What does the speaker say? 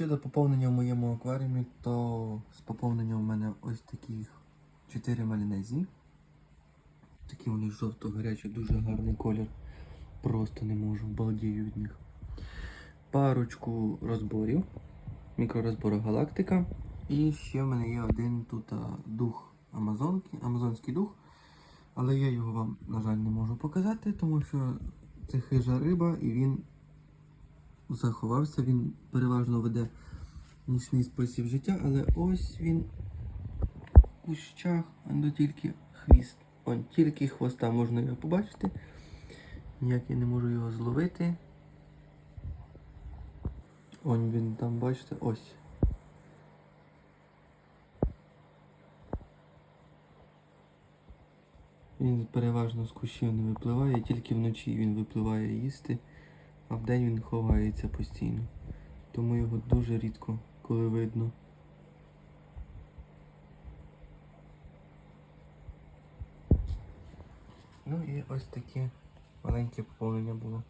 Щодо поповнення в моєму акваріумі, то з поповненням у мене ось таких 4 малінезії. Такі вони жовто-гарячі, дуже гарний колір. Просто не можу, балдію від них. Парочку розборів, мікророзбори галактика. І ще в мене є один тут дух Амазонки, амазонський дух. Але я його вам, на жаль, не можу показати, тому що це хижа риба і він заховався. Він переважно веде нічний спосіб життя, але ось він в кущах, не тільки хвіст. Он тільки хвоста можна його побачити. Ніяк я не можу його зловити. Он він там, бачите, ось. Він переважно з кущів не випливає, тільки вночі він випливає їсти, а вдень він ховається постійно. Тому його дуже рідко коли видно. Ну і ось таке маленьке поповнення було.